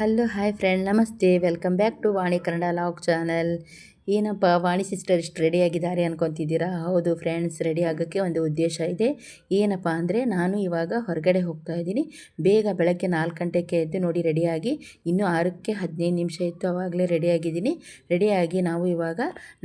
Hello hi friend ನಮಸ್ತೆ welcome back to Vani Kannada vlog channel ಏನಪ್ಪ, Vani sister ಇಷ್ಟು ರೆಡಿಯಾಗಿದ್ದಾರೆ ಅನ್ಕೊತಿದ್ದೀರಾ? ಹೌದು ಫ್ರೆಂಡ್ಸ್ ರೆಡಿ ಆಗೋಕ್ಕೆ ಒಂದು ಉದ್ದೇಶ ಇದೆ. ಏನಪ್ಪ ಅಂದರೆ, ನಾನು ಇವಾಗ ಹೊರಗಡೆ ಹೋಗ್ತಾ ಇದ್ದೀನಿ. ಬೇಗ ಬೆಳಗ್ಗೆ ನಾಲ್ಕು ಗಂಟೆಗೆ ಎದ್ದು ನೋಡಿ ರೆಡಿಯಾಗಿ ಇನ್ನೂ ಆರಕ್ಕೆ ಹದಿನೈದು ನಿಮಿಷ ಇತ್ತು ಆವಾಗಲೇ ರೆಡಿಯಾಗಿದ್ದೀನಿ ರೆಡಿಯಾಗಿ ನಾವು ಇವಾಗ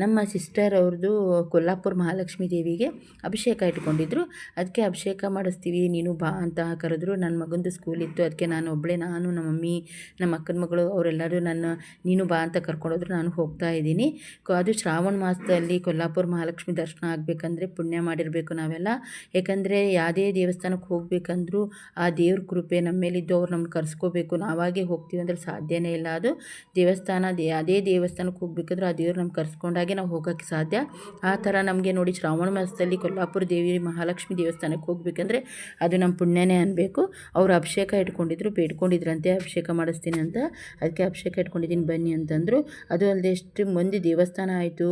ನಮ್ಮ ಸಿಸ್ಟರ್ ಅವ್ರದ್ದು ಕೊಲ್ಲಾಪುರ ಮಹಾಲಕ್ಷ್ಮೀ ದೇವಿಗೆ ಅಭಿಷೇಕ ಇಟ್ಕೊಂಡಿದ್ರು. ಅದಕ್ಕೆ ಅಭಿಷೇಕ ಮಾಡಿಸ್ತೀವಿ, ನೀನು ಬಾ ಅಂತ ಕರೆದ್ರು. ನನ್ನ ಮಗಂದು ಸ್ಕೂಲ್ ಇತ್ತು, ಅದಕ್ಕೆ ನಾನು ಒಬ್ಬಳೇ ನಾನು, ನಮ್ಮ ಮಮ್ಮಿ, ನಮ್ಮ ಅಕ್ಕನ ಮಗಳು, ಅವರೆಲ್ಲರೂ ನನ್ನ, ನೀನು ಬಾ ಅಂತ ಕರ್ಕೊಂಡೋದ್ರು. ನಾನು ಹೋಗ್ತಾ ಇದ್ದೀನಿ. ಅದು ಶ್ರಾವಣ ಮಾಸದಲ್ಲಿ ಕೊಲ್ಲಾಪುರ ಮಹಾಲಕ್ಷ್ಮಿ ದರ್ಶನ ಆಗಬೇಕಂದ್ರೆ ಪುಣ್ಯ ಮಾಡಿರಬೇಕು ನಾವೆಲ್ಲ. ಯಾಕಂದರೆ ಯಾವುದೇ ದೇವಸ್ಥಾನಕ್ಕೆ ಹೋಗಬೇಕಂದ್ರೂ ಆ ದೇವ್ರ ಕೃಪೆ ನಮ್ಮ ಮೇಲಿದ್ದು ಅವ್ರು ನಮ್ಗೆ ಕರ್ಸ್ಕೋಬೇಕು. ನಾವಾಗೆ ಹೋಗ್ತೀವಿ ಅಂದ್ರೆ ಸಾಧ್ಯನೇ ಇಲ್ಲ ಅದು. ದೇವಸ್ಥಾನ ಯಾವುದೇ ದೇವಸ್ಥಾನಕ್ಕೆ ಹೋಗ್ಬೇಕಂದ್ರೂ ಆ ದೇವ್ರು ನಮ್ಗೆ ಕರ್ಸ್ಕೊಂಡಾಗೆ ನಾವು ಹೋಗೋಕ್ಕೆ ಸಾಧ್ಯ. ಆ ಥರ ನಮಗೆ ನೋಡಿ ಶ್ರಾವಣ ಮಾಸದಲ್ಲಿ ಕೊಲ್ಲಾಪುರ ದೇವಿ ಮಹಾಲಕ್ಷ್ಮಿ ದೇವಸ್ಥಾನಕ್ಕೆ ಹೋಗ್ಬೇಕಂದ್ರೆ ಅದು ನಮ್ಮ ಪುಣ್ಯನೇ ಅನ್ನಬೇಕು ಅವರು ಅಭಿಷೇಕ ಇಟ್ಕೊಂಡಿದ್ರು, ಬೇಡ್ಕೊಂಡಿದ್ರಂತೆ, ಅಭಿಷೇಕ ಮಾಡಿಸ್ತೀನಿ ಅಂತ. ಅದಕ್ಕೆ ಅಭಿಷೇಕ ಇಟ್ಕೊಂಡಿದ್ದೀನಿ ಬನ್ನಿ ಅಂತಂದರು. ಅದು ಅಲ್ಲದೆ ಎಷ್ಟು ಮಂದಿ ದೇವಸ್ಥಾನ ಆಯಿತು.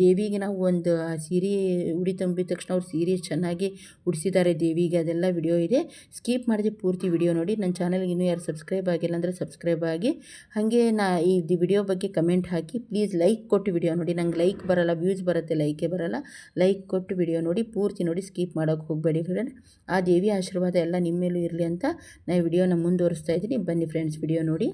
ದೇವಿಗೆ ನಾವು ಒಂದು ಸೀರೆ ಉಡಿ ತುಂಬಿದ ತಕ್ಷಣ ಅವ್ರು ಸೀರೆ ಚೆನ್ನಾಗಿ ಉಡಿಸಿದ್ದಾರೆ ದೇವಿಗೆ. ಅದೆಲ್ಲ ವಿಡಿಯೋ ಇದೆ. ಸ್ಕಿಪ್ ಮಾಡಿದೆ ಪೂರ್ತಿ ವಿಡಿಯೋ ನೋಡಿ. ನನ್ನ ಚಾನಲ್ಗೆ ಇನ್ನೂ ಯಾರು ಸಬ್ಸ್ಕ್ರೈಬ್ ಆಗಿಲ್ಲ ಅಂದರೆ ಸಬ್ಸ್ಕ್ರೈಬ್ ಆಗಿ. ಹಾಗೆ ನಾ ಈ ವಿಡಿಯೋ ಬಗ್ಗೆ ಕಮೆಂಟ್ ಹಾಕಿ. ಪ್ಲೀಸ್ ಲೈಕ್ ಕೊಟ್ಟು ವಿಡಿಯೋ ನೋಡಿ. ನಂಗೆ ಲೈಕ್ ಬರಲ್ಲ ವ್ಯೂಸ್ ಬರುತ್ತೆ ಲೈಕೇ ಬರಲ್ಲ. ಲೈಕ್ ಕೊಟ್ಟು ವಿಡಿಯೋ ನೋಡಿ. ಪೂರ್ತಿ ನೋಡಿ. ಸ್ಕಿಪ್ ಮಾಡೋಕ್ಕೆ ಹೋಗಬೇಡಿ ಫ್ರೆಂಡ್ ಆ ದೇವಿ ಆಶೀರ್ವಾದ ಎಲ್ಲ ನಿಮ್ಮ ಮೇಲೂ ಇರಲಿ ಅಂತ ನಾನು ವಿಡಿಯೋನ ಮುಂದುವರಿಸ್ತಾ ಇದ್ದೀನಿ. ಬನ್ನಿ ಫ್ರೆಂಡ್ಸ್ ವಿಡಿಯೋ ನೋಡಿ.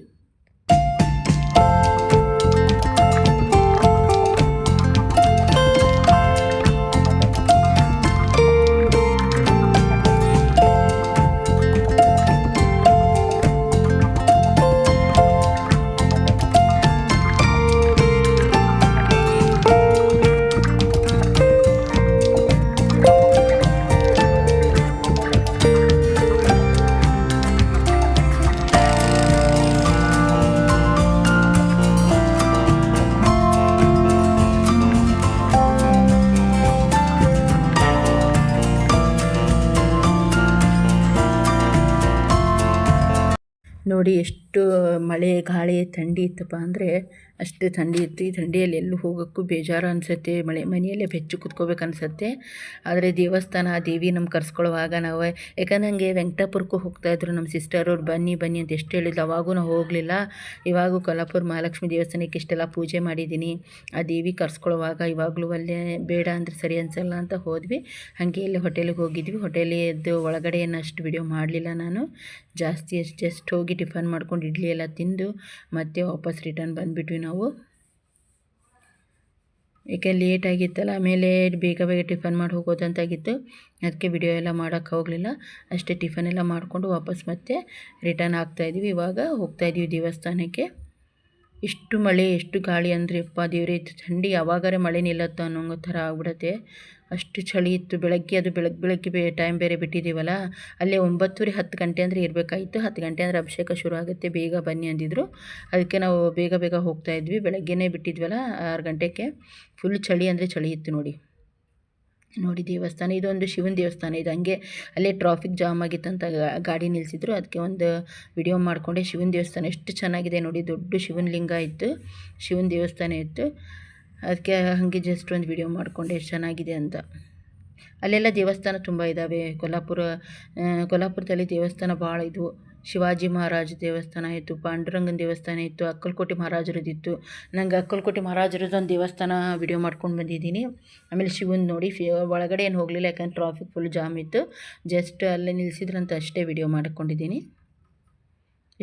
ನೋಡಿ ಎಷ್ಟು ಮಳೆ ಗಾಳಿ ಥಂಡಿ ಇತ್ತಪ್ಪ ಅಂದರೆ ಅಷ್ಟು ಥಂಡಿ ಇತ್ತು. ಈ ಥಂಡಿಯಲ್ಲಿ ಎಲ್ಲೂ ಹೋಗೋಕ್ಕೂ ಬೇಜಾರು ಅನಿಸುತ್ತೆ. ಮಳೆ, ಮನೆಯಲ್ಲೇ ಬೆಚ್ಚು ಕುತ್ಕೋಬೇಕು ಅನಿಸುತ್ತೆ. ಆದರೆ ದೇವಸ್ಥಾನ, ಆ ದೇವಿ ನಮ್ಮ ಕರ್ಸ್ಕೊಳ್ಳುವಾಗ ನಾವು. ಯಾಕಂದ್ರೆ ನನಗೆ ವೆಂಕಟಾಪುರಕ್ಕೂ ಹೋಗ್ತಾಯಿದ್ರು ನಮ್ಮ ಸಿಸ್ಟರ್ ಅವ್ರು, ಬನ್ನಿ ಬನ್ನಿ ಅಂತ ಎಷ್ಟು ಹೇಳಿದ್ರು. ಅವಾಗೂ ನಾವು ಹೋಗಲಿಲ್ಲ. ಇವಾಗೂ ಕೊಲ್ಲಾಪುರ ಮಹಾಲಕ್ಷ್ಮಿ ದೇವಸ್ಥಾನಕ್ಕೆ ಇಷ್ಟೆಲ್ಲ ಪೂಜೆ ಮಾಡಿದ್ದೀನಿ. ಆ ದೇವಿ ಕರ್ಸ್ಕೊಳ್ಳುವಾಗ ಇವಾಗಲೂ ಅಲ್ಲೇ, ಬೇಡ ಅಂದರೆ ಸರಿ ಅನಿಸಲ್ಲ ಅಂತ ಹೋದ್ವಿ. ಹಾಗೆ ಇಲ್ಲಿ ಹೋಟೆಲಿಗೆ ಹೋಗಿದ್ವಿ. ಹೋಟೆಲಿದ್ದು ಒಳಗಡೆ ಏನು ಅಷ್ಟು ವಿಡಿಯೋ ಮಾಡಲಿಲ್ಲ ನಾನು. ಜಾಸ್ತಿ ಅಷ್ಟು ಜಸ್ಟ್ ಹೋಗಿ ಟಿಫನ್ ಮಾಡ್ಕೊಂಡು ಇಡ್ಲಿ ಎಲ್ಲ ತಿಂದು ಮತ್ತೆ ವಾಪಸ್ ರಿಟರ್ನ್ ಬಂದುಬಿಟ್ವಿ ನಾವು. ಏಕೆ ಲೇಟ್ ಆಗಿತ್ತಲ್ಲ, ಆಮೇಲೆ ಬೇಗ ಬೇಗ ಟಿಫನ್ ಮಾಡಿ ಹೋಗೋದಂತಾಗಿತ್ತು. ಅದಕ್ಕೆ ವಿಡಿಯೋ ಎಲ್ಲ ಮಾಡೋಕ್ಕೆ ಹೋಗಲಿಲ್ಲ. ಅಷ್ಟೇ ಟಿಫನ್ ಎಲ್ಲ ಮಾಡಿಕೊಂಡು ವಾಪಸ್ ಮತ್ತೆ ರಿಟರ್ನ್ ಆಗ್ತಾಯಿದ್ವಿ ಇವಾಗ ಹೋಗ್ತಾಯಿದ್ವಿ ದೇವಸ್ಥಾನಕ್ಕೆ. ಎಷ್ಟು ಮಳೆ, ಎಷ್ಟು ಗಾಳಿ ಅಂದರೆ ಅಪ್ಪ ದೇವ್ರೆ ಥಂಡಿ ಯಾವಾಗಾರೆ ಮಳೆ ನಿಲ್ಲತ್ತೋ ಅನ್ನೋ ಥರ ಆಗ್ಬಿಡತ್ತೆ. ಅಷ್ಟು ಚಳಿ ಇತ್ತು, ಬೆಳಗ್ಗೆ ಅದು ಬೆಳಗ್ಗೆ ಬೆಳಗ್ಗೆ ಬೇ ಟೈಮ್ ಬೇರೆ ಬಿಟ್ಟಿದ್ದೀವಲ್ಲ ಅಲ್ಲೇ ಒಂಬತ್ತುವರೆ ಹತ್ತು ಗಂಟೆ ಅಂದರೆ ಇರಬೇಕಾಗಿತ್ತು ಹತ್ತು ಗಂಟೆ ಅಂದರೆ ಅಭಿಷೇಕ ಶುರು ಆಗುತ್ತೆ, ಬೇಗ ಬನ್ನಿ ಅಂದಿದ್ರು. ಅದಕ್ಕೆ ನಾವು ಬೇಗ ಬೇಗ ಹೋಗ್ತಾ ಇದ್ವಿ. ಬೆಳಗ್ಗೆನೇ ಬಿಟ್ಟಿದ್ವಲ್ಲ, ಆರು ಗಂಟೆಗೆ. ಫುಲ್ ಚಳಿ ಅಂದರೆ ಚಳಿ ಇತ್ತು ನೋಡಿ. ನೋಡಿ ದೇವಸ್ಥಾನ, ಇದೊಂದು ಶಿವನ ದೇವಸ್ಥಾನ. ಇದು ಹಂಗೆ ಅಲ್ಲೇ ಟ್ರಾಫಿಕ್ ಜಾಮ್ ಆಗಿತ್ತಂತ ಅಂತ ಗಾಡಿ ನಿಲ್ಲಿಸಿದ್ರು ಅದಕ್ಕೆ ಒಂದು ವಿಡಿಯೋ ಮಾಡಿಕೊಂಡೆ. ಶಿವನ ದೇವಸ್ಥಾನ ಎಷ್ಟು ಚೆನ್ನಾಗಿದೆ ನೋಡಿ. ದೊಡ್ಡ ಶಿವನ ಲಿಂಗ ಇತ್ತು. ಶಿವನ ದೇವಸ್ಥಾನ ಇತ್ತು. ಅದಕ್ಕೆ ಹಾಗೆ ಜಸ್ಟ್ ಒಂದು ವಿಡಿಯೋ ಮಾಡಿಕೊಂಡೆ ಎಷ್ಟು ಚೆನ್ನಾಗಿದೆ ಅಂತ. ಅಲ್ಲೆಲ್ಲ ದೇವಸ್ಥಾನ ತುಂಬ ಇದ್ದಾವೆ ಕೊಲ್ಲಾಪುರ ಕೊಲ್ಹಾಪುರದಲ್ಲಿ ದೇವಸ್ಥಾನ ಭಾಳ ಇದ್ವು. ಶಿವಾಜಿ ಮಹಾರಾಜ ದೇವಸ್ಥಾನ ಇತ್ತು, ಪಾಂಡುರಂಗನ ದೇವಸ್ಥಾನ ಇತ್ತು, ಅಕ್ಕಲಕೋಟೆ ಮಹಾರಾಜರದಿತ್ತು. ನಂಗೆ ಅಕ್ಕಲಕೋಟೆ ಮಹಾರಾಜರದ್ದು ದೇವಸ್ಥಾನ ವಿಡಿಯೋ ಮಾಡ್ಕೊಂಡು ಬಂದಿದ್ದೀನಿ. ಆಮೇಲೆ ಶಿವನ್ ನೋಡಿ, ಫಿ, ಒಳಗಡೆ ಏನು ಹೋಗಲಿಲ್ಲ ಯಾಕಂದ್ರೆ ಟ್ರಾಫಿಕ್ ಫುಲ್ ಜಾಮ್ ಇತ್ತು. ಜಸ್ಟ್ ಅಲ್ಲೇ ನಿಲ್ಲಿಸಿದ್ರಂತ ಅಷ್ಟೇ ವಿಡಿಯೋ ಮಾಡ್ಕೊಂಡಿದ್ದೀನಿ.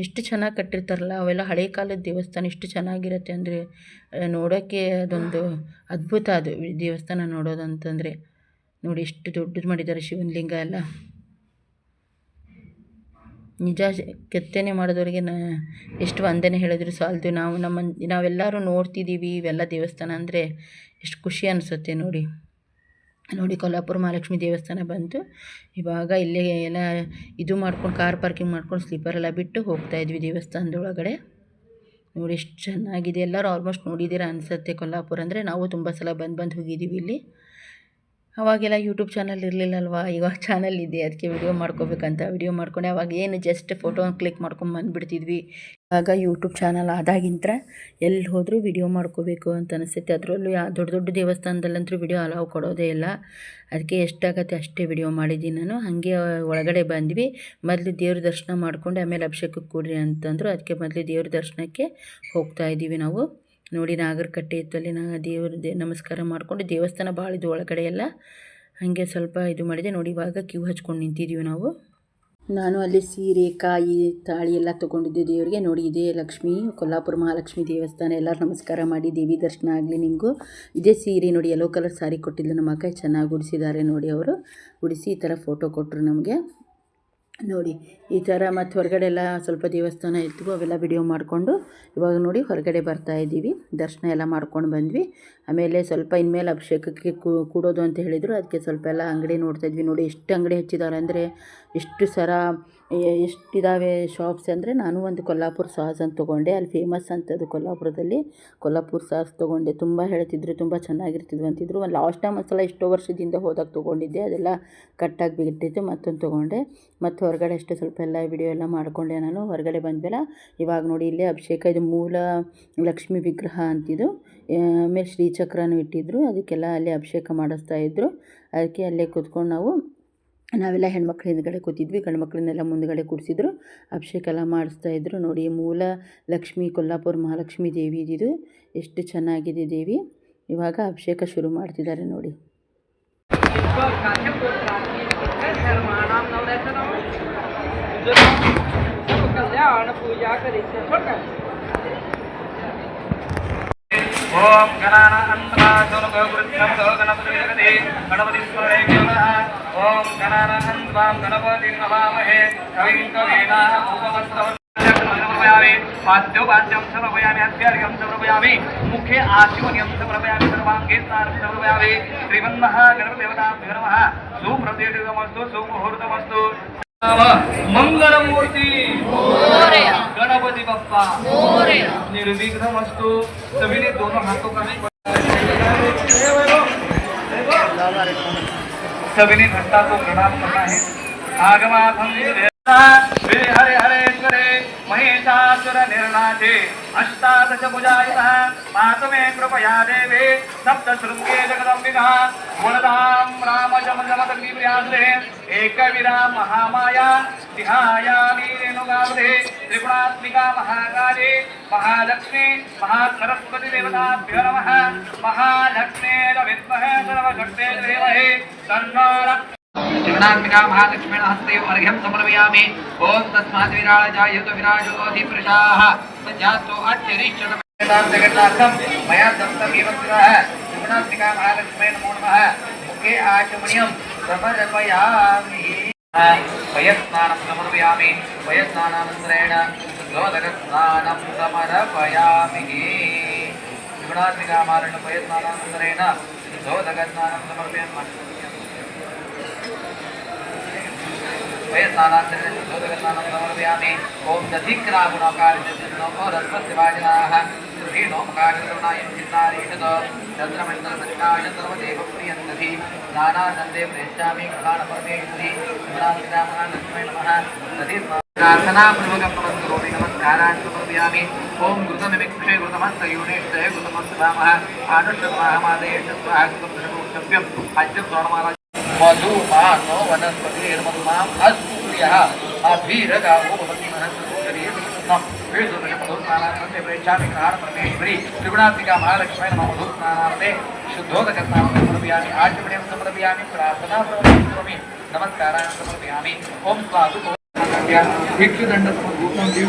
ಎಷ್ಟು ಚೆನ್ನಾಗಿ ಕಟ್ಟಿರ್ತಾರಲ್ಲ, ಅವೆಲ್ಲ ಹಳೆ ಕಾಲದ ದೇವಸ್ಥಾನ ಎಷ್ಟು ಚೆನ್ನಾಗಿರುತ್ತೆ ಅಂದರೆ ನೋಡೋಕ್ಕೆ ಅದೊಂದು ಅದ್ಭುತ ಅದು ದೇವಸ್ಥಾನ ದೇವಸ್ಥಾನ ನೋಡೋದಂತಂದರೆ. ನೋಡಿ ಎಷ್ಟು ದೊಡ್ಡದು ಮಾಡಿದ್ದಾರೆ ಶಿವನ ಲಿಂಗ ಎಲ್ಲ. ನಿಜ ಕೆತ್ತನೆ ಮಾಡಿದವ್ರಿಗೆ ನಾ, ಎಷ್ಟು ವಂದನೆ ಹೇಳಿದ್ರು ಸಾಲದು. ನಾವು ನಮ್ಮ ನಾವೆಲ್ಲರೂ ನೋಡ್ತಿದ್ದೀವಿ ಇವೆಲ್ಲ ದೇವಸ್ಥಾನ ಅಂದರೆ, ಎಷ್ಟು ಖುಷಿ ಅನಿಸುತ್ತೆ ನೋಡಿ. ನೋಡಿ ಕೊಲ್ಲಾಪುರ ಮಹಾಲಕ್ಷ್ಮಿ ದೇವಸ್ಥಾನ ಬಂತು. ಇವಾಗ ಇಲ್ಲೇ ಎಲ್ಲ ಇದು ಮಾಡ್ಕೊಂಡು ಕಾರ್ ಪಾರ್ಕಿಂಗ್ ಮಾಡ್ಕೊಂಡು ಸ್ಲೀಪರ್ ಎಲ್ಲ ಬಿಟ್ಟು ಹೋಗ್ತಾ ಇದ್ವಿ ದೇವಸ್ಥಾನದೊಳಗಡೆ. ನೋಡಿ ಎಷ್ಟು ಚೆನ್ನಾಗಿದೆ. ಎಲ್ಲರೂ ಆಲ್ಮೋಸ್ಟ್ ನೋಡಿದ್ದೀರಾ ಅನಿಸುತ್ತೆ ಕೊಲ್ಲಾಪುರ ಅಂದರೆ. ನಾವು ತುಂಬ ಸಲ ಬಂದು ಬಂದು ಹೋಗಿದ್ದೀವಿ ಇಲ್ಲಿ. ಅವಾಗೆಲ್ಲ ಯೂಟ್ಯೂಬ್ ಚಾನಲ್ ಇರಲಿಲ್ಲಲ್ವ? ಇವಾಗ ಚಾನಲ್ ಇದೆ, ಅದಕ್ಕೆ ವಿಡಿಯೋ ಮಾಡ್ಕೋಬೇಕಂತ. ವಿಡಿಯೋ ಮಾಡ್ಕೊಂಡೆ, ಅವಾಗ ಏನು ಜಸ್ಟ್ ಫೋಟೋ ಕ್ಲಿಕ್ ಮಾಡ್ಕೊಂಡು ಬಂದುಬಿಡ್ತಿದ್ವಿ. ಇವಾಗ ಯೂಟ್ಯೂಬ್ ಚಾನಲ್ ಆದಾಗಿಂತ ಎಲ್ಲಿ ಹೋದರೂ ವಿಡಿಯೋ ಮಾಡ್ಕೋಬೇಕು ಅಂತ ಅನಿಸುತ್ತೆ. ಅದರಲ್ಲೂ ಯಾವ ದೊಡ್ಡ ದೊಡ್ಡ ದೇವಸ್ಥಾನದಲ್ಲಂತೂ ವಿಡಿಯೋ ಅಲಾವ್ ಕೊಡೋದೇ ಇಲ್ಲ. ಅದಕ್ಕೆ ಎಷ್ಟಾಗತ್ತೆ ಅಷ್ಟೇ ವಿಡಿಯೋ ಮಾಡಿದ್ದೀನಿ ನಾನು. ಹಾಗೆ ಒಳಗಡೆ ಬಂದ್ವಿ. ಮೊದಲು ದೇವ್ರ ದರ್ಶನ ಮಾಡ್ಕೊಂಡು, ಆಮೇಲೆ ಅಭಿಷೇಕಕ್ಕೆ ಕೊಡ್ರಿ ಅಂತಂದರು. ಅದಕ್ಕೆ ಮೊದಲು ದೇವ್ರ ದರ್ಶನಕ್ಕೆ ಹೋಗ್ತಾ ಇದ್ದೀವಿ ನಾವು. ನೋಡಿ ನಾಗರಕಟ್ಟೆ ಇತ್ತು ಅಲ್ಲಿ ನಾ ದೇವ್ರ ದೇ ನಮಸ್ಕಾರ ಮಾಡಿಕೊಂಡು ದೇವಸ್ಥಾನ ಭಾಳ ಇದು ಒಳಗಡೆ ಎಲ್ಲ ಹಾಗೆ ಸ್ವಲ್ಪ ಇದು ಮಾಡಿದೆ. ನೋಡಿ ಇವಾಗ ಕ್ಯೂ ಹಚ್ಕೊಂಡು ನಿಂತಿದ್ದೀವಿ ನಾವು. ನಾನು ಅಲ್ಲಿ ಸೀರೆ, ಕಾಯಿ, ತಾಳಿ ಎಲ್ಲ ತೊಗೊಂಡಿದ್ದೆ ದೇವರಿಗೆ. ನೋಡಿ ಇದೇ ಲಕ್ಷ್ಮಿ, ಕೊಲ್ಲಾಪುರ ಮಹಾಲಕ್ಷ್ಮಿ ದೇವಸ್ಥಾನ. ಎಲ್ಲರೂ ನಮಸ್ಕಾರ ಮಾಡಿ ದೇವಿ ದರ್ಶನ ಆಗಲಿ ನಿಮಗೂ. ಇದೇ ಸೀರೆ ನೋಡಿ ಯೆಲ್ಲೋ ಕಲರ್ ಸಾರಿ ಕೊಟ್ಟಿದ್ದು ನಮ್ಮ ಅಕ್ಕ. ಚೆನ್ನಾಗಿ ಉಡಿಸಿದ್ದಾರೆ ನೋಡಿ ಅವರು. ಉಡಿಸಿ ಈ ಥರ ಫೋಟೋ ಕೊಟ್ಟರು ನಮಗೆ. ನೋಡಿ, ಈ ಥರ ಮತ್ತು ಹೊರಗಡೆ ಎಲ್ಲ ಸ್ವಲ್ಪ ದೇವಸ್ಥಾನ ಇತ್ತು ಅವೆಲ್ಲ ವಿಡಿಯೋ ಮಾಡಿಕೊಂಡು ಇವಾಗ ನೋಡಿ ಹೊರಗಡೆ ಬರ್ತಾ ಇದ್ದೀವಿ. ದರ್ಶನ ಎಲ್ಲ ಮಾಡ್ಕೊಂಡು ಬಂದ್ವಿ. ಆಮೇಲೆ ಸ್ವಲ್ಪ ಇನ್ಮೇಲೆ ಅಭಿಷೇಕಕ್ಕೆ ಕೂಡೋದು ಅಂತ ಹೇಳಿದರು. ಅದಕ್ಕೆ ಸ್ವಲ್ಪ ಎಲ್ಲ ಅಂಗಡಿ ನೋಡ್ತಾ ಇದ್ವಿ. ನೋಡಿ, ಎಷ್ಟು ಅಂಗಡಿ ಹಚ್ಚಿದ್ದಾರೆ ಅಂದರೆ ಎಷ್ಟು ಸರ ಎಷ್ಟಿದ್ದಾವೆ ಶಾಪ್ಸ್ ಅಂದರೆ ನಾನು ಒಂದು ಕೊಲ್ಲಾಪುರ ಸಾಸ್ ಅಂತ ತೊಗೊಂಡೆ. ಅಲ್ಲಿ ಫೇಮಸ್ ಅಂತದು ಕೊಲ್ಲಾಪುರದಲ್ಲಿ. ಕೊಲ್ಲಾಪುರ ಸಾಸ್ ತೊಗೊಂಡೆ. ತುಂಬ ಹೇಳ್ತಿದ್ರು, ತುಂಬ ಚೆನ್ನಾಗಿರ್ತಿದ್ವು ಅಂತಿದ್ರು. ಒಂದು ಲಾಸ್ಟ್ ಟೈಮ್ ಒಂದು ಸಲ ಎಷ್ಟೋ ವರ್ಷದಿಂದ ಹೋದಾಗ ತೊಗೊಂಡಿದ್ದೆ. ಅದೆಲ್ಲ ಕಟ್ಟಾಗಿ ಬಿಟ್ಟಿತ್ತು ಮತ್ತೊಂದು ತೊಗೊಂಡೆ. ಮತ್ತು ಹೊರಗಡೆ ಅಷ್ಟೇ ಸ್ವಲ್ಪ ಎಲ್ಲ ವಿಡಿಯೋ ಎಲ್ಲ ಮಾಡಿಕೊಂಡೆ ನಾನು. ಹೊರಗಡೆ ಬಂದ್ಮೇಲೆ ಇವಾಗ ನೋಡಿ ಇಲ್ಲಿ ಅಭಿಷೇಕ, ಇದು ಮೂಲ ಲಕ್ಷ್ಮಿ ವಿಗ್ರಹ ಅಂತಿದ್ದು ಆಮೇಲೆ ಶ್ರೀಚಕ್ರನೂ ಇಟ್ಟಿದ್ದರು ಅದಕ್ಕೆಲ್ಲ ಅಲ್ಲಿ ಅಭಿಷೇಕ ಮಾಡಿಸ್ತಾ ಇದ್ದರು ಅದಕ್ಕೆ ಅಲ್ಲೇ ಕೂತ್ಕೊಂಡು ನಾವು ನಾವೆಲ್ಲ ಹೆಣ್ಮಕ್ಳು ಹಿಂದುಗಡೆ ಕೂತಿದ್ವಿ ಗಂಡು ಮಕ್ಕಳನ್ನೆಲ್ಲ ಮುಂದುಗಡೆ ಕೂರಿಸಿದ್ರು ಅಭಿಷೇಕ ಎಲ್ಲ ಮಾಡಿಸ್ತಾ ಇದ್ರು. ನೋಡಿ, ಮೂಲ ಲಕ್ಷ್ಮಿ ಕೊಲ್ಲಾಪುರ ಮಹಾಲಕ್ಷ್ಮಿ ದೇವಿ ಇದಿದು ಎಷ್ಟು ಚೆನ್ನಾಗಿದೆ ದೇವಿ. ಇವಾಗ ಅಭಿಷೇಕ ಶುರು ಮಾಡ್ತಿದ್ದಾರೆ ನೋಡಿ. ಓಂ ಗಣಪತಿ ओम गणानन स्वाम गणपती नमामहे। कवीं कवीनाः उपमस्तवयामि पाद्योपाद्यं समर्पयामि हस्यार्घ्यं समर्पयामि। मुखे आशिवन्यं समर्पयामि सर्वाङ्गे स्नानं समर्पयामि। श्रीमन्नः गणपतिदेवताभ्यो नमः। सुप्रतिष्ठितमस्तु सुमुहूर्तमस्तु। मंगलमूर्ती। गणपती बाप्पा। निर्विघ्न मस्तू सभी दोनों हाथों का ने घटना को प्रणाम करना है। आगमा हरे हरे। शंकरे महेश्वरे महेशासुरनिर्णाथे अष्टादशभुजायुतः मातु मे कृपया देवे सप्त श्रृङ्गे जगदम्बिका सप्तशृङ्गे जगदम्बिकः। गुणदां रामजमजमतग्निप्रियासुरे एकविरा महामाया। तिहायामी रेणुगावधे त्रिगुणात्मिका महाकाले महालक्ष्मी महासरस्वतीदेवताभ्यो नमः। महालक्ष्मीरविद्महे सर्वघट्टे देवहे तन्नो लक्ष्मी महालक्ष्मीण हस्ते अर्घ्यं समर्पयामि। ॐ तस्मात् विराजायतु विराजोऽधिपृषाः सज्जातो अत्यरिष्यतमेतां जगन्नाथं मया दत्तमेव पुरः। जगन्नात्मिका महालक्ष्मी नमो नमः मुखे आचमनीयं समर्पयामि वयस्नानं समर्पयामि। वयस्नानानन्तरेण गोदकस्नानं समर्पयामि जगन्नात्मिका महालक्ष्मी वयस्नानानन्तरेण गोदकस्नानं समर्पयामि वयस्नानान्तरेण शुद्धोदकस्नानं समर्पयामि ॐ दधिक्रागुणकारिणोरस्वशिवाजिनाः श्रीनोमकारिकरुणायं चिन्तारीषत चन्द्रमण्डलदक्षिणाय सर्वदेव प्रियन्तधि नानानन्दे प्रेष्यामि गृहाणपर्वेषधि गुणामिरामः लक्ष्मै नमः दधि प्रार्थनापूर्वकं नमस्करोमि नमस्कारान् समर्पयामि ॐ घृतमिक्षे घृतमस्तयूनेष्टय घृतमस्तवामः आनुष्ठमाहमादयेषत्वाकृतं अद्य మధు మా సమర్పయామి ప్రార్థనా సమర్పయామి నమస్కారాన్ని సమర్పయామి ఓం స్వాదు సమర్పూర్ణం జీవ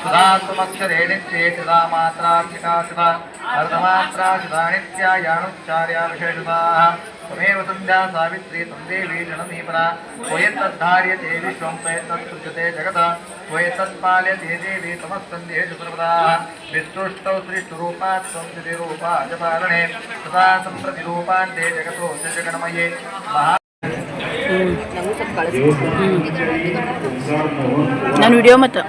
स्वरात्मिका सुधात्मक्षरे नित्ये सुधा मात्रार्चिका सुधा अर्धमात्रा सुधा नित्या यानुच्चार्या विशेषताः त्वमेव सन्ध्या सावित्री तं देवी जननीपरा त्वयेतद्धार्यते विश्वं त्वयेतत्सृजते जगत त्वयेतत्पाल्यते देवी तमस्कन्धेषु सर्वदा विस्तुष्टौ सृष्टुरूपा त्वं स्थितिरूपा च पालने तथा सम्प्रतिरूपान्ते जगतो च जगन्मये महा ನಾನು ವಿಡಿಯೋ ಮತ್ತು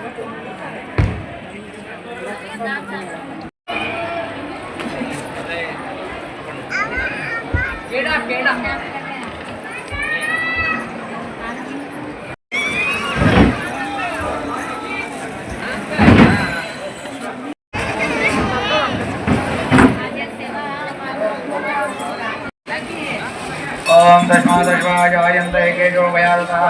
ओम तस्मादश्वाय आयन्ते केशो भयादतः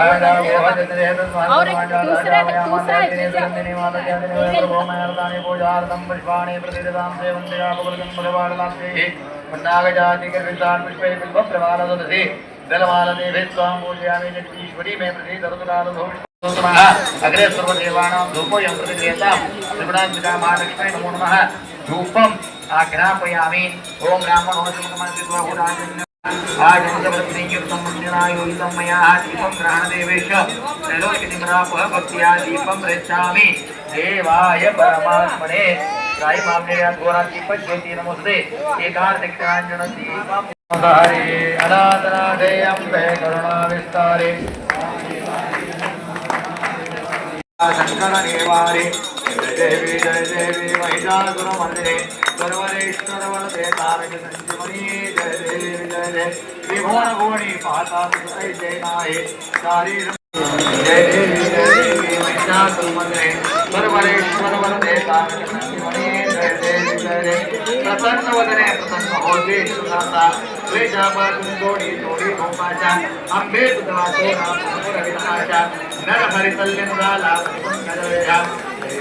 भोमयार्तानि पूजार्थं पुष्पाणि प्रतिदिदां सेवन्ते यापकुलकं पुलवाडलांशैः पुण्डागजातिकविन्दान् पुष्पैः बिल्वप्रभालदधि दलमालदेभिः त्वां पूजयामि लक्ष्मीश्वरी मे प्रति दरुदुरालधोष्ट अग्रे सर्वदेवानां धूपोऽयं प्रतिदेयतां त्रिगुणान्विता महालक्ष्मी नमो नमः धूपम् आज्ञापयामि ओम ब्राह्मण आजन्तवृत्तियुक्तं मन्दिरायोगितं मया दीपं ग्रहणदेवेश त्रैलोक्यनिमरापः भक्त्या दीपं रचामि देवाय परमात्मने साई मामले घोरा दीपक ज्योति नमस्ते एकादक्षाञ्जन दीपं हरे अनाथनाथे अम्बे करुणा देवी जय देवी महिषासुरमर्दिने सर्वरेश्वरवरदे तारक संजीवनी जय देवी जय देवी विभुवन भुवनी पाता सुतैते नाये शारीर जय देवी जय देवी महिषासुरमर्दिने सर्वरेश्वरवरदे तारक संजीवनी जय देवी जय देवी प्रसन्न वदने प्रसन्न होते सुनाता द्वेषापासूनोडी जोडी भोपाच्या आंबे सुधा सोना रविनाच्या नरहरितल्यमुदाला पंकजया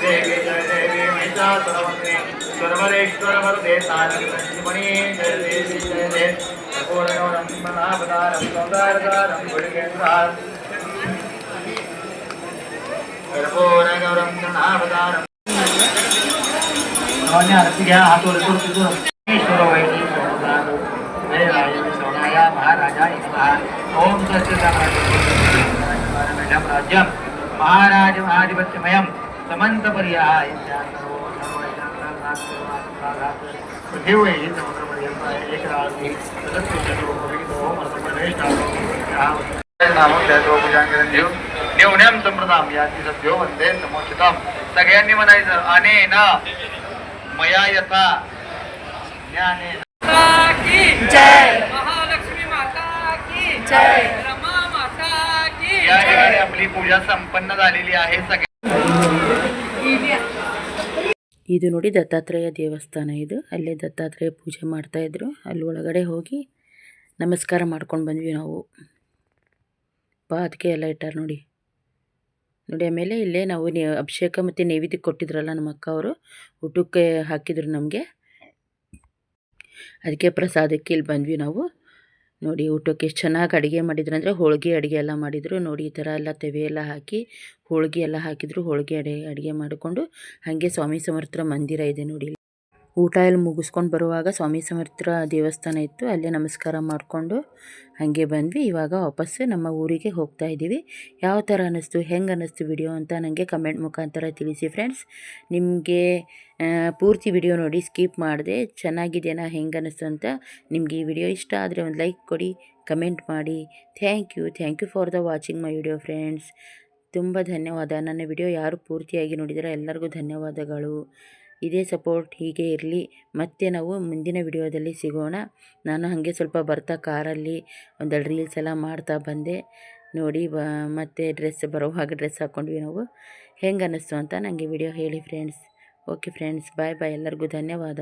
ಶ್ರೀ ಜಯ ದೇವಿ ಮಹಿಷಾಸುರವರ್ಣಿ ಸುರವರೇಶ್ವರವರದೆ ತಾರಕಮಣಿ ಜಯ ದೇವಿ ಜಯ ದೇ ಸಪೂರ್ಣವರಂ ಮನಾಪದಾರಂ ಸೌಂದಾರದಾರಂ ಗುಡಿಗೇಂದ್ರಾರ್ ಕರ್ಪೂರಗೌರಂ ಮನಾಪದಾರಂ ಅವನೇ ಅರಸಿಗೆ ಹಾಕೋರು ಕೊಡ್ತಿದ್ದು ಈಶ್ವರ ವೈಕಿ ಸೌಂದಾರು ಹರೇ ರಾಯ ಸೌನಾಯ ಮಹಾರಾಜ ಓಂ ಸತ್ಯ ಸಾಮ್ರಾಜ್ಯ महाराज महाधिपत्यमयम् समंत पर्याय देव आहे समुद्र पर्यंत एक राहते देवण्याम संप्रदाम याची सद्यो म्हणते सगळ्यांनी म्हणायचं अने ना मया यथा ज्ञाने या ठिकाणी आपली पूजा संपन्न झालेली आहे सगळ्या ಇದು ನೋಡಿ ದತ್ತಾತ್ರೇಯ ದೇವಸ್ಥಾನ ಇದು. ಅಲ್ಲೇ ದತ್ತಾತ್ರೇಯ ಪೂಜೆ ಮಾಡ್ತಾಯಿದ್ರು ಅಲ್ಲಿ ಒಳಗಡೆ ಹೋಗಿ ನಮಸ್ಕಾರ ಮಾಡ್ಕೊಂಡು ಬಂದ್ವಿ ನಾವು. ಪಾದಕ್ಕೆ ಎಲ್ಲ ಇಟ್ಟಾರೆ ನೋಡಿ. ನೋಡಿ, ಆಮೇಲೆ ಇಲ್ಲೇ ನಾವು ಅಭಿಷೇಕ ಮತ್ತು ನೈವೇದ್ಯ ಕೊಟ್ಟಿದ್ರಲ್ಲ ನಮ್ಮ ಅಕ್ಕ ಅವರು, ಊಟಕ್ಕೆ ಹಾಕಿದ್ರು ನಮಗೆ. ಅದಕ್ಕೆ ಪ್ರಸಾದಕ್ಕೆ ಇಲ್ಲಿ ಬಂದ್ವಿ ನಾವು. ನೋಡಿ ಊಟಕ್ಕೆ ಎಷ್ಟು ಚೆನ್ನಾಗಿ ಅಡುಗೆ ಮಾಡಿದ್ರು ಅಂದರೆ ಹೋಳಿಗೆ ಅಡುಗೆ ಎಲ್ಲ ಮಾಡಿದರು ನೋಡಿ ಈ ಥರ ಎಲ್ಲ ತೆವೆ ಎಲ್ಲ ಹಾಕಿ, ಹೋಳಿಗೆ ಎಲ್ಲ ಹಾಕಿದ್ರು, ಹೋಳಿಗೆ ಅಡಿಗೆ ಅಡುಗೆ ಮಾಡಿಕೊಂಡು ಹಾಗೆ ಸ್ವಾಮಿ ಸಮರ್ಥರ ಮಂದಿರ ಇದೆ ನೋಡಿ. ಊಟ ಎಲ್ಲ ಮುಗಿಸ್ಕೊಂಡು ಬರುವಾಗ ಸ್ವಾಮಿ ಸಮರ್ಥರ ದೇವಸ್ಥಾನ ಇತ್ತು. ಅಲ್ಲೇ ನಮಸ್ಕಾರ ಮಾಡಿಕೊಂಡು ಹಾಗೆ ಬಂದ್ವಿ. ಇವಾಗ ವಾಪಸ್ಸು ನಮ್ಮ ಊರಿಗೆ ಹೋಗ್ತಾ ಇದ್ದೀವಿ. ಯಾವ ಥರ ಅನ್ನಿಸ್ತು, ಹೆಂಗೆ ಅನ್ನಿಸ್ತು ವಿಡಿಯೋ ಅಂತ ನನಗೆ ಕಮೆಂಟ್ ಮುಖಾಂತರ ತಿಳಿಸಿ ಫ್ರೆಂಡ್ಸ್ ನಿಮಗೆ ಪೂರ್ತಿ ವಿಡಿಯೋ ನೋಡಿ ಸ್ಕಿಪ್ ಮಾಡಿದೆ. ಚೆನ್ನಾಗಿದೆಯಾ ಹೆಂಗೆ ಅನ್ನಿಸ್ತು ಅಂತ ನಿಮಗೆ ಈ ವಿಡಿಯೋ ಇಷ್ಟ ಆದರೆ ಒಂದು ಲೈಕ್ ಕೊಡಿ ಕಮೆಂಟ್ ಮಾಡಿ. Thank you thank you for the watching my video friends ತುಂಬ ಧನ್ಯವಾದ. ನನ್ನ ವಿಡಿಯೋ ಯಾರು ಪೂರ್ತಿಯಾಗಿ ನೋಡಿದರೆ ಎಲ್ಲರಿಗೂ ಧನ್ಯವಾದಗಳು. ಇದೇ ಸಪೋರ್ಟ್ ಹೀಗೆ ಇರಲಿ. ಮತ್ತೆ ನಾವು ಮುಂದಿನ ವಿಡಿಯೋದಲ್ಲಿ ಸಿಗೋಣ. ನಾನು ಹಾಗೆ ಸ್ವಲ್ಪ ಬರ್ತಾ ಕಾರಲ್ಲಿ ಒಂದೆರಡು ರೀಲ್ಸ್ ಎಲ್ಲ ಮಾಡ್ತಾ ಬಂದೆ. ನೋಡಿ, ಬ, ಮತ್ತೆ ಡ್ರೆಸ್ ಬರೋವಾಗ ಡ್ರೆಸ್ ಹಾಕ್ಕೊಂಡ್ವಿ ನಾವು. ಹೆಂಗೆ ಅನ್ನಿಸ್ತು ಅಂತ ನನಗೆ ವಿಡಿಯೋ ಹೇಳಿ friends okay friends bye bye ಎಲ್ಲರಿಗೂ ಧನ್ಯವಾದ.